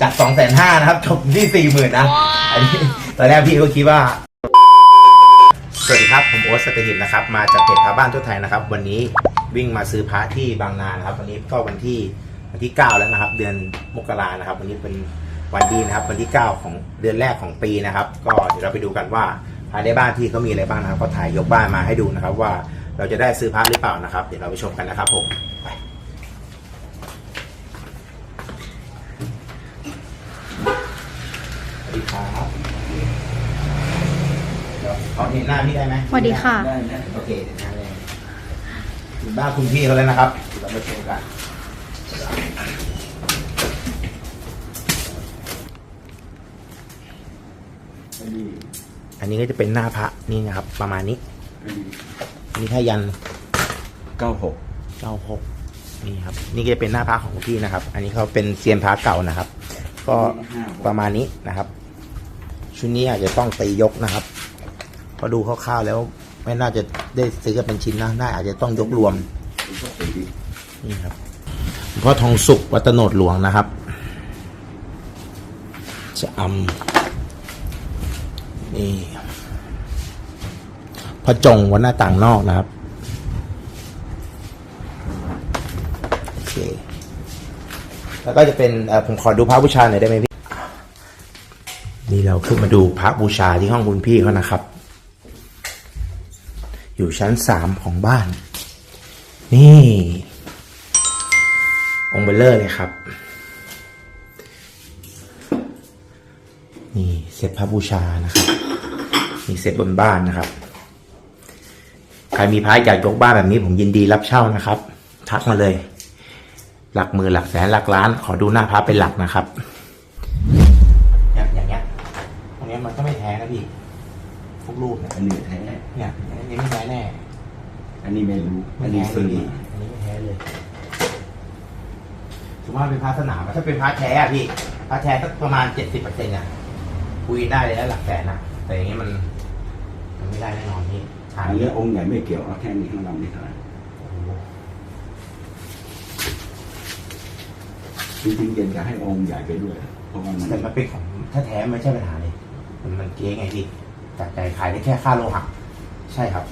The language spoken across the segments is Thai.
จากสองแสนห้านะครับ จบที่สี่หมื่นนะ อันนี้ตอนแรกพี่ก็คิดว่า สวัสดีครับ ผมโอ๊ตสตหิบนะครับ มาจากเพจพระบ้านทั่วไทยนะครับ วันนี้วิ่งมาซื้อพระที่บางนานะครับ วันนี้ก็วันที่วันที่ 9 แล้วนะครับ เดือนมกรานะครับ วันนี้เป็นวันดีนะครับ วันที่ 9 ของเดือนแรกของปีนะครับ ก็เดี๋ยวเราไปดูกันว่าภายในบ้านที่เขามีอะไรบ้างนะครับ ก็ถ่ายยกบ้านมาให้ดูนะครับ ว่าเราจะได้ซื้อพระหรือเปล่านะครับ เดี๋ยวเราไปชมกันนะครับผมไปสวัสดีครับ เดี๋ยวขอเห็นหน้าพี่ได้ไหมสวัสดีค่ะ ได้นะโอเคเดี๋ยวหน้าเลยถึงบ้านคุณพี่เขาแล้วนะครับเดี๋ยวเราไปชมกันอันนี้อันนี้ก็จะเป็นหน้าพระนี่นะครับ ประมาณนี้อันนี้อันนี้ถ้ายันเก้าหกเก้าหกนี่ครับ นี่ก็จะเป็นหน้าพระของพี่นะครับ อันนี้เขาเป็นเซียนพระเก่านะครับ ก็ประมาณนี้นะครับ ชุดนี้อาจจะต้องตียกนะครับเพอดูคร่าวๆแล้ว ไม่น่าจะได้ซื้อกันเป็นชิ้นนะน่าอาจจะต้องยกรวมนี่ครับพ่อทองสุกวัตโนดหลวงนะครับจะอำนี่พระจงวัดหน้าต่างนอกนะครับโอเคแล้วก็จะเป็นผมขอดูพระบูชาหน่อยได้ไหมพี่นี่เราขึ้นมาดูพระบูชาที่ห้องคุณพี่เขานะครับ อยู่ชั้นสามของบ้าน นี่ องค์เบลเลอร์เลยครับ นี่เซตพระบูชานะครับมีเซตบนบ้านนะครับ ใครมีพระอยากยกบ้านแบบนี้ ผมยินดีรับเช่านะครับ ทักมาเลย หลักมื่นหลักแสนหลักล้าน ขอดูหน้าพระเป็นหลักนะครับอย่างอย่างเงี้ยตรงเนี้ยมันก็ไม่แท้นะพี่ ทุกรูปเนี่ยอันนี้แท้ เนี่ยอันนี้ไม่แท้แน่อันนี้ไม่รู้ อัไม่นแท้นี้เลซื้ยอพี่มาอันนี้ไม่แท้เลยสมมติว่าเป็นพระสนามอะถ้าเป็นพระแท้อะพี่พระแท้ก็ประมาณเจ็ดสิบเปอร์เซ็นต์อะคุยได้เลยแล้วหลักแสนอะแต่อย่างนี้มัน มันไม่ได้แน่นอนพี่ทาอังนเยนี้อะองค์ใหญ่ไม่เกี่ยวเอาแค่นี้ข้างล่างนี่เท่าไหร่โอ้โหจริงๆเย็นจะให้องค์ใหญ่ไปด้วย เพราะว่ามันแต่มันเป็นของถ้าแท้ไม่ใช่ปัญหาเลย มันมันเก๊ไงพี่ จากใจขายได้แค่ค่าโลหะใช่ครับ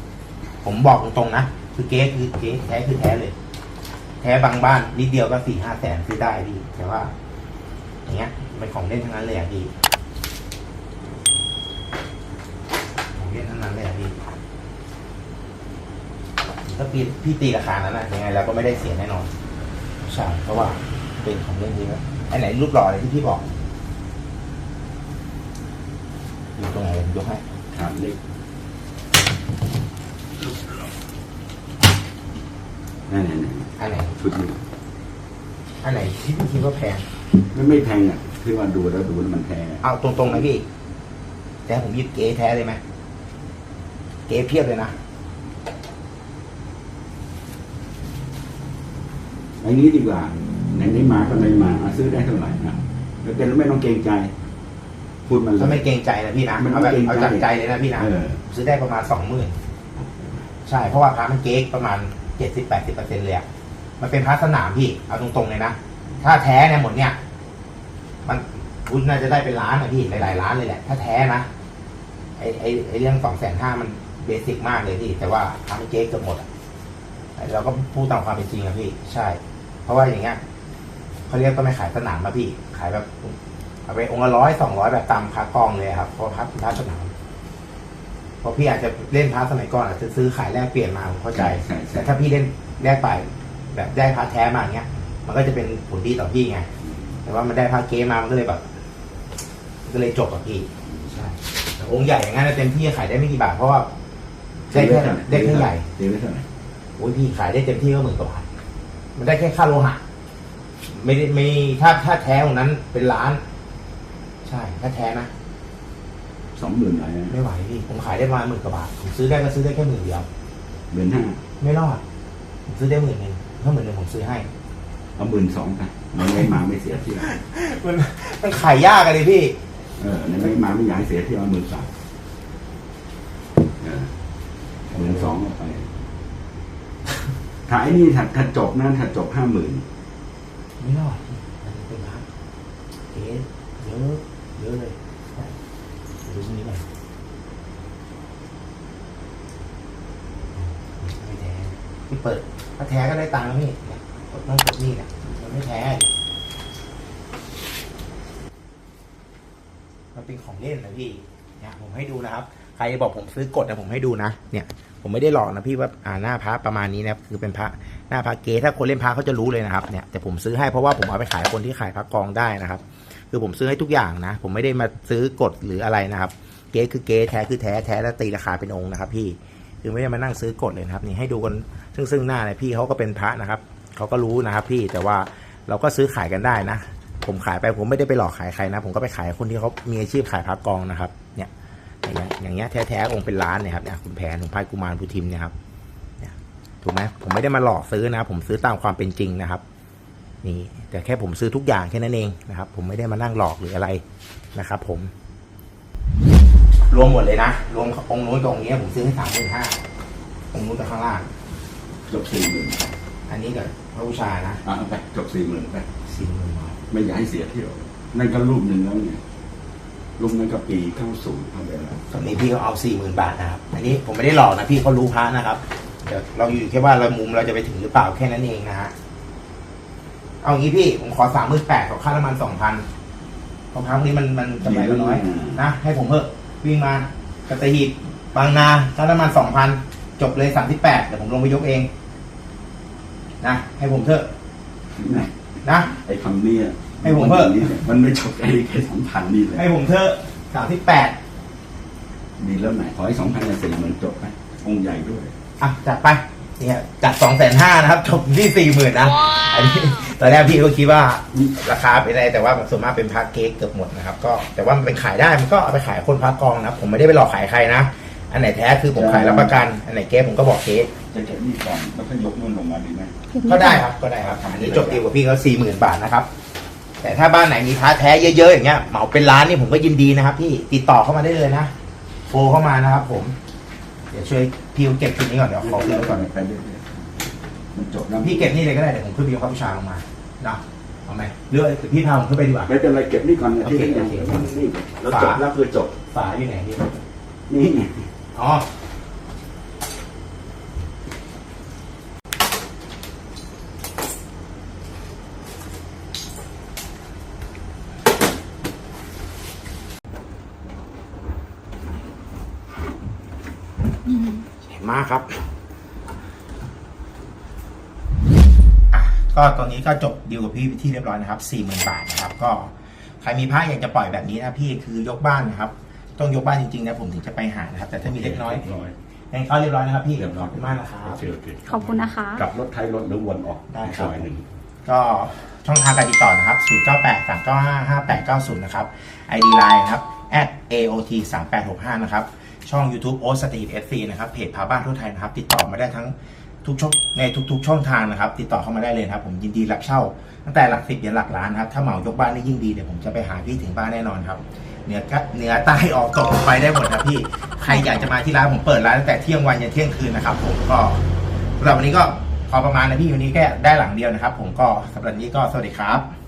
ผมบอกตรงๆนะ คือเก๊คือเก๊แท้คือแท้เลย แท้บางบ้านนิดเดียวก็สี่ห้าแสนซื้อได้พี่แต่ว่า อย่างเงี้ยเป็นของเล่นทั้งนั้นเลยอะพี่ของเล่นทั้งนั้นเลยอะพี่ถ้าพี่พี่ตีราคานั้นนะยังไงเราก็ไม่ได้เสียแน่นอนใช่เพราะว่าเป็นของเล่นจริงแล้วอันไหนรูปหล่อเลยที่พี่บอกอยู่ตรงไหนผมยกให้ ถามเล็กนั่นนั่นนั่นอันไหนชุดนี้อันไหนที่พี่คิดว่าแพง ไม่ไม่แพงอะที่ว่าดูแล้วดูแล้วมันแพงอะเอาตรงๆนะพี่แต่ผมหยิบเก๋แท้เลยไหมเก๋เพียบเลยนะอันนี้ดีกว่าไหนไม่มาก็ไม่มาเอาซื้อได้เท่าไหร่นะไม่เป็นแล้วไม่ต้องเกรงใจ พูดมันเลถ้าไม่ย เกรงใจนะพี่นะมันเอาแบบไม่เกรงใจ เอาจากใจเลยนะพี่นะเออ ซื้อได้ประมาณสองหมื่นใช่เพราะว่าพระมันเก๊กประมาณเจ็ดสิบแปดสิบเปอร์เซ็นเลยอะมันเป็นพระสนามพี่ เอาตรงๆเลยนะ ถ้าแท้เนี่ยหมดเนี่ย มันคุณน่าจะได้เป็นล้านนะพี่หลายๆล้านเลยแหละ ถ้าแท้นะไอไอไอเรื่องสองแสนห้ามันเบสิกมากเลยพี่ แต่ว่าพระมันเก๊กเกือบหมดอะเราก็พูดตามความเป็นจริงอะพี่ ใช่ เพราะว่าอย่างเงี้ย เขาเรียกก็ไม่ขายสนามมาพี่ ขายแบบ เอาไปองค์ละร้อยสองร้อยแบบตามพระกองเลยครับเพราะพระพระสนามเพราะพี่อาจจะเล่นพาร์ทสมัยก่อนอาจจะซื้อขายแลกเปลี่ยนมาผมเข้าใจใช่ใช่ แต่ถ้าพี่เล่นแลกไป แบบได้พาร์ทแท้มาอย่างเงี้ย มันก็จะเป็นผลดีต่อพี่ไงแต่ว่ามันได้พาร์ทเกมมามันก็เลยแบบมันก็เลยจบกับพี่ใช่แต่องค์ใหญ่อย่างนั้นเต็มที่ขายได้ไม่กี่บาทเพราะว่าได้แค่ได้แค่ใหญ่ เดี๋ยวไว้เท่าไหร่โอ้ยพี่ขายได้เต็มที่ก็หมื่นกว่าบาท มันได้แค่ค่าโลหะ ไม่ได้ไม่ถ้าถ้าแท้ของนั้นเป็นล้านใช่ถ้าแท้นะสองหมื่นอะไรนะไม่ไหวพี่ผมขายได้ประมาณหมื่นกว่าบาทผมซื้อได้ก็ซื้อได้แค่หมื่นเดียวหมื่นห้าไม่รอดผมซื้อได้หมื่นหนึ่งถ้าหมื่นหนึ่งผมซื้อให้เอาหมื่นสองไปมันไม่มาไม่เสียเที่ยวมันมันขายยากอะเลยพี่ เออในไม่มาไม่อยากให้เสียเที่ยวเอาหมื่นสามเออหมื่นสองเอาไปถ้าไอ้นี่ถ้าถ้าจบนะถ้าจบห้าหมื่นไม่รอดพี่มันเป็นพัก เอ๊ะเยอะ เยอะเลยดูตรงนี้หน่อยไม่แท้ที่เปิด ถ้าแท้ก็ได้ตังค์นี่กดนั่นกดนี่นี่ยมันไม่แท้มันเป็นของเล่นนะพี่เนี่ยผมให้ดูนะครับ ใครบอกผมซื้อกดนะผมให้ดูนะ เนี่ย ผมไม่ได้หลอกนะพี่ว่าอ่าหน้าพระประมาณนี้นะครับคือเป็นพระหน้าพระเกถ้าคนเล่นพระเขาจะรู้เลยนะครับ เนี่ยแต่ผมซื้อให้เพราะว่าผมเอาไปขายคนที่ขายพระกองได้นะครับ คือผมซื้อให้ทุกอย่างนะ ผมไม่ได้มาซื้อกดหรืออะไรนะครับ เก๊คือเก๊แท้คือแท้แท้แล้วตีราคาเป็นองค์นะครับ พี่คือไม่ได้มานั่งซื้อกดเลยนะครับ นี่ให้ดูกันซึ่งซึ่งหน้าเนี่ยพี่เขาก็เป็นพระนะครับเขาก็รู้นะครับ พี่แต่ว่าเราก็ซื้อขายกันได้นะ ผมขายไปผมไม่ได้ไปหลอกขายใครนะ ผมก็ไปขายคนที่เขามีอาชีพขายพระกองนะครับ เนี่ย อย่างอย่างเงี้ยแท้ๆองค์เป็นล้านเนี่ยครับเนี่ยคุณแผนของพายกุมารภูทิมเนี่ยครับถูกไหมผมไม่ได้มาหลอกซื้อนะ ผมซื้อตามความเป็นจริงนะครับ นี่แต่แค่ผมซื้อทุกอย่างแค่นั้นเองนะครับ ผมไม่ได้มานั่งหลอกหรืออะไรนะครับ ผม รวมหมดเลยนะรวมองค์นู้นกับองค์นี้ผมซื้อให้สามหมื่นห้าองค์นู้นกับข้างล่างจบสี่หมื่นอันนี้กับพระบูชานะอะเอาไปจบสี่หมื่นไปสี่หมื่นบาทไม่อยากให้เสียเที่ยวนั่นก็รูปหนึ่งแล้วเนี่ยรูปนั้นก็ปีเข้าสู่เข้าไปแล้วตอนนี้พี่เขาเอาสี่หมื่นบาทนะครับอันนี้ผมไม่ได้หลอกนะพี่เขารู้พระนะครับเดี๋ยวเราอยู่แค่ว่าเรามุมเราจะไปถึงหรือเปล่าแค่นั้นเองนะฮะ เอางี้พี่ผมขอสามหมื่นแปดกับค่าน้ำมันสองพันเพราะพักนี้มันมันกำไรเราน้อยนะให้ผมเพิ่วิ่งมากระตหีบบางนาค่าน้ำมันสองพันจบเลยสามสิบแปดเดี๋ยวผมลงไปยกเอง นะให้ผมเถอะนะนะไอ้คำเนี้ยให้ผมเพิ่มนมันไม่จบไอ้แค่สองพันนี่เลยให้ผมเถอะสามสิบแปดดีแล้วไหนขอให้สองพันกับสี่หมื่นจบไปองค์ใหญ่ด้วย อะจัดไป เนี่ยจัดสองแสนห้านะครับจบที่สี่หมื่นนะอันนี้ตอนแรกพี่ก็คิดว่าราคาเป็นอะไรแต่ว่าส่วนมากเป็นพักเค้กเกือบหมดนะครับ ก็แต่ว่ามันเป็นขายได้มันก็เอาไปขายคนพักกองนะผมไม่ได้ไปหลอกขายใครนะอันไหนแท้คือผมขายรับประกันอันไหนเก๊ผมก็บอกเก๊จะเก็บนี่ก่อนแล้วก็ยกนู่นลงมาดีไหมก็ได้ครับก็ได้ครับอันนี้จบดีลกับพี่เขาสี่หมื่นบาทนะครับ แต่ถ้าบ้านไหนมีพระแท้เยอะๆอย่างเงี้ยเหมาเป็นล้านนี่ผมก็ยินดีนะครับพี่ติดต่อเข้ามาได้เลยนะโทรเข้ามานะครับผมเดี๋ยวช่วยพี่เก็บชุดนี้ก่อนเดี๋ยวขอคืนไว้ก่อนไปเรื่อยๆมันจบแล้วพี่เก็บนี่เลยก็ได้เดี๋ยวผมขึ้นไปยกพระบูชาลงมาเนาะเอาไหมเรือพี่พาผมขึ้นไปดีกว่าไม่เป็นไรเก็บนี่ก่อนนะโอที่เคนี่โอเคนี่เราจบแล้วคือจบฝาอยู่ไหนพี่นี่ไงอ๋อ มากครับอะก็ตอนนี้ก็จบดีลกับพี่ที่เรียบร้อยนะครับสี่หมื่นบาทนะครับ ก็ใครมีพระอยากจะปล่อยแบบนี้นะพี่คือยกบ้านนะครับ ต้องยกบ้านจริงๆนะผมถึงจะไปหานะครับ แต่ถ้ามีเล็กน้อยเรียบร้อยงั้นเข้าเรียบร้อยนะครับพี่เรียบร้อยขอบคุณมากนะครับ โอเคโอเคขอบคุณนะคะ กลับรถไทยรถหรือวนออกได้ครับ ซอยหนึ่ง ก็ช่องทางการติดต่อนะครับ 0 9 8 3 9 5 5 8 9 0 นะครับ ID Line นะครับ at aot 3 8 6 5นะครับ ช่อง YouTube o s t e v FC นะครับเพจพาบ้านทั่วไทยนะครับ ติดต่อมาได้ทั้งทุกช่องในทุก ๆ ช่องทางนะครับ ติดต่อเข้ามาได้เลยครับ ผมยินดีรับเช่า ตั้งแต่หลักสิบยันหลักล้านครับถ้าเหมายกบ้านนี่ยิ่งดีเดี๋ยวผมจะไปหาพี่ถึงบ้านแน่นอนครับเหนือก็เหนือใต้ออกตกไปได้หมดครับพี่ใครอยากจะมาที่ร้านผมเปิดร้านตั้งแต่เที่ยงวันยันเที่ยงคืนนะครับผมก็สำหรับวันนี้ก็พอประมาณนะพี่วันนี้แค่ได้หลังเดียวนะครับ ผมก็สำหรับวันนี้ก็สวัสดีครับ